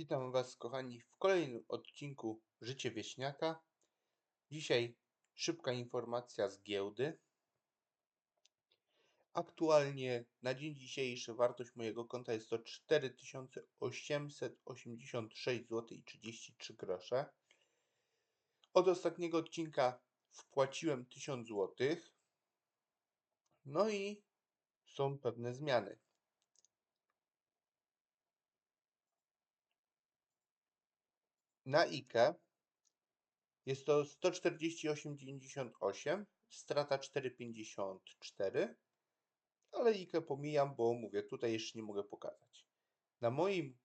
Witam Was, kochani, w kolejnym odcinku Życie Wieśniaka. Dzisiaj szybka informacja z giełdy. Aktualnie na dzień dzisiejszy wartość mojego konta jest to 4886 zł i 33 grosze. Od ostatniego odcinka wpłaciłem 1000 zł. No i są pewne zmiany. Na IKE jest to 148,98, strata 4,54, ale IKE pomijam, bo mówię, tutaj jeszcze nie mogę pokazać. Na moim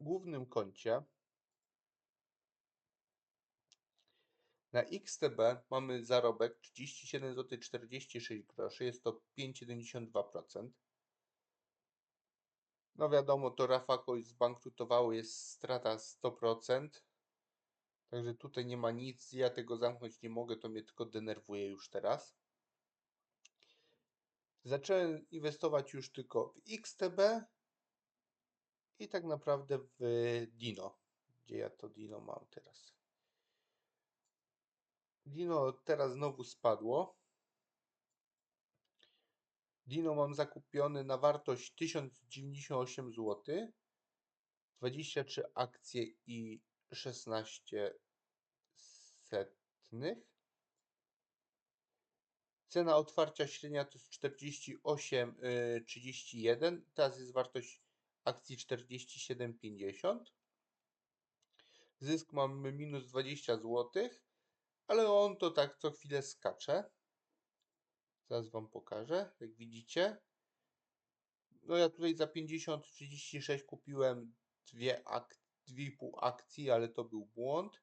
głównym koncie na XTB mamy zarobek 37 zł 46 groszy, jest to 5,72%. No wiadomo, to Rafako zbankrutowało, jest strata 100%. Także tutaj nie ma nic, ja tego zamknąć nie mogę, to mnie tylko denerwuje już teraz. Zacząłem inwestować już tylko w XTB i tak naprawdę w Dino. Gdzie ja to Dino mam teraz? Dino teraz znowu spadło. Dino mam zakupiony na wartość 1098 zł. 23 akcje i 16 setnych. Cena otwarcia średnia to jest 48,31. Teraz jest wartość akcji 47,50. Zysk mamy minus 20 zł, ale on to tak co chwilę skacze. Zaraz Wam pokażę, jak widzicie. No ja tutaj za 50,36 kupiłem dwie ak 2,5 akcji, ale to był błąd.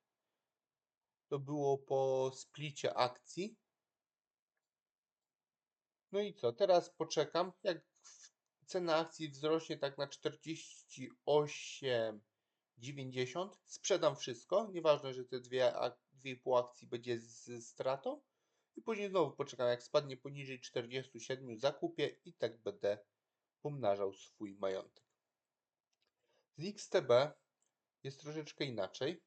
To było po splicie akcji. No i co? Teraz poczekam, jak cena akcji wzrośnie tak na 48,90. Sprzedam wszystko. Nieważne, że te dwie, 2,5 akcji będzie z stratą. I później znowu poczekam, jak spadnie poniżej 47, zakupię i tak będę pomnażał swój majątek. Z XTB jest troszeczkę inaczej.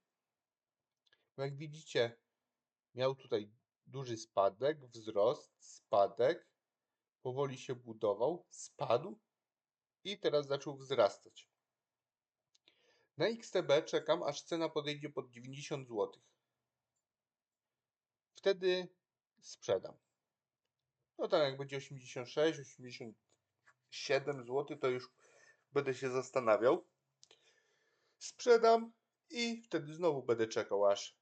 Jak widzicie, miał tutaj duży spadek, wzrost, spadek, powoli się budował, spadł i teraz zaczął wzrastać. Na XTB czekam, aż cena podejdzie pod 90 zł. Wtedy sprzedam. No tak, jak będzie 86, 87 zł, to już będę się zastanawiał. Sprzedam i wtedy znowu będę czekał, aż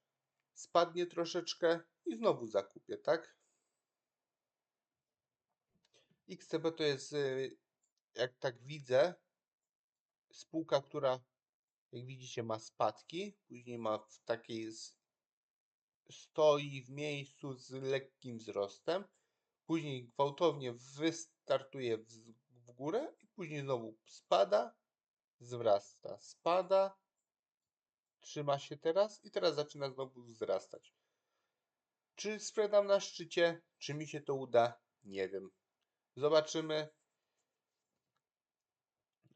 spadnie troszeczkę i znowu zakupię, tak? XTB to jest, y, jak tak widzę, spółka, która, jak widzicie, ma spadki, później ma w takiej stoi w miejscu z lekkim wzrostem, później gwałtownie wystartuje w, górę i później znowu spada, wzrasta, spada, trzyma się teraz i teraz zaczyna znowu wzrastać. Czy sprzedam na szczycie, czy mi się to uda, nie wiem. Zobaczymy.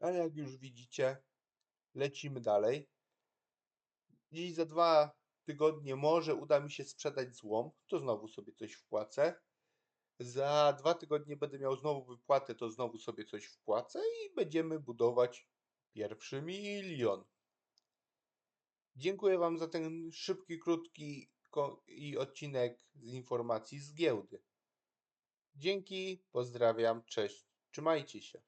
Ale jak już widzicie, lecimy dalej. Dziś za dwa tygodnie może uda mi się sprzedać złom, to znowu sobie coś wpłacę. Za dwa tygodnie będę miał znowu wypłatę, to znowu sobie coś wpłacę i będziemy budować pierwszy milion. Dziękuję Wam za ten szybki, krótki i odcinek z informacji z giełdy. Dzięki, pozdrawiam, cześć, trzymajcie się.